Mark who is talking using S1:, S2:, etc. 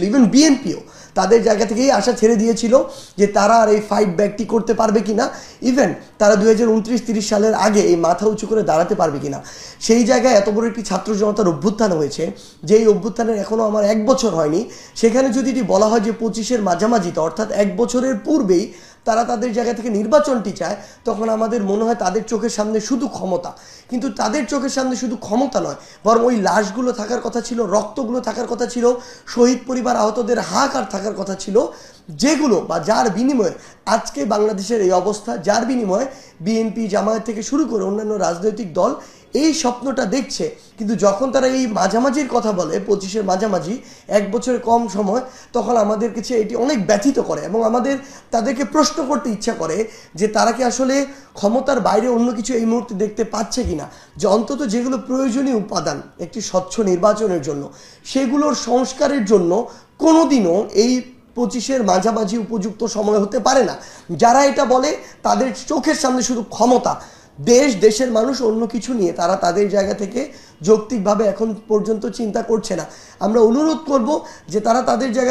S1: দিয়েছিল ইভেন বিএনপিও তাদের জায়গা থেকেই আশা ছেড়ে দিয়েছিল যে তারা আর এই ফাইট ব্যাকটি করতে পারবে কি না ইভেন তারা দুই হাজার উনত্রিশ তিরিশ সালের আগে এই মাথা উঁচু করে দাঁড়াতে পারবে কিনা। সেই জায়গায় এত বড় একটি ছাত্র জনতার অভ্যুত্থান হয়েছে, যে এই অভ্যুত্থানের এখনও আমার এক বছর হয়নি। সেখানে যদি এটি বলা হয় যে পঁচিশের মাঝামাঝিতে, অর্থাৎ এক বছরের পূর্বেই তারা তাদের জায়গা থেকে নির্বাচনটি চায়, তখন আমাদের মনে হয় তাদের চোখের সামনে শুধু ক্ষমতা। কিন্তু তাদের চোখের সামনে শুধু ক্ষমতা নয়, বরং ওই লাশগুলো থাকার কথা ছিল, রক্তগুলো থাকার কথা ছিল, শহীদ পরিবার আহতদের হাহাকার থাকার কথা ছিল যেগুলো বা যার বিনিময়ে আজকে বাংলাদেশের এই অবস্থা, যার বিনিময়ে বিএনপি জামায়াত থেকে শুরু করে অন্যান্য রাজনৈতিক দল এই স্বপ্নটা দেখছে। কিন্তু যখন তারা এই মাঝামাঝির কথা বলে, পঁচিশের মাঝামাঝি, এক বছরের কম সময়, তখন আমাদের কাছে এটি অনেক ব্যথিত করে এবং আমাদের তাদেরকে প্রশ্ন করতে ইচ্ছা করে যে তারা কি আসলে ক্ষমতার বাইরে অন্য কিছু এই মুহূর্তে দেখতে পাচ্ছে কিনা? যে অন্তত যেগুলো প্রয়োজনীয় উপাদান একটি স্বচ্ছ নির্বাচনের জন্য, সেগুলোর সংস্কারের জন্য কোনোদিনও এই পঁচিশের মাঝামাঝি উপযুক্ত সময় হতে পারে না। যারা এটা বলে, তাদের চোখের সামনে শুধু ক্ষমতা। দেশ, দেশের মানুষ অন্য কিছু নিয়ে, তারা তাদের জায়গা থেকে যৌক্তিকভাবে এখন পর্যন্ত চিন্তা করছে না। আমরা অনুরোধ করব যে তারা তাদের জায়গা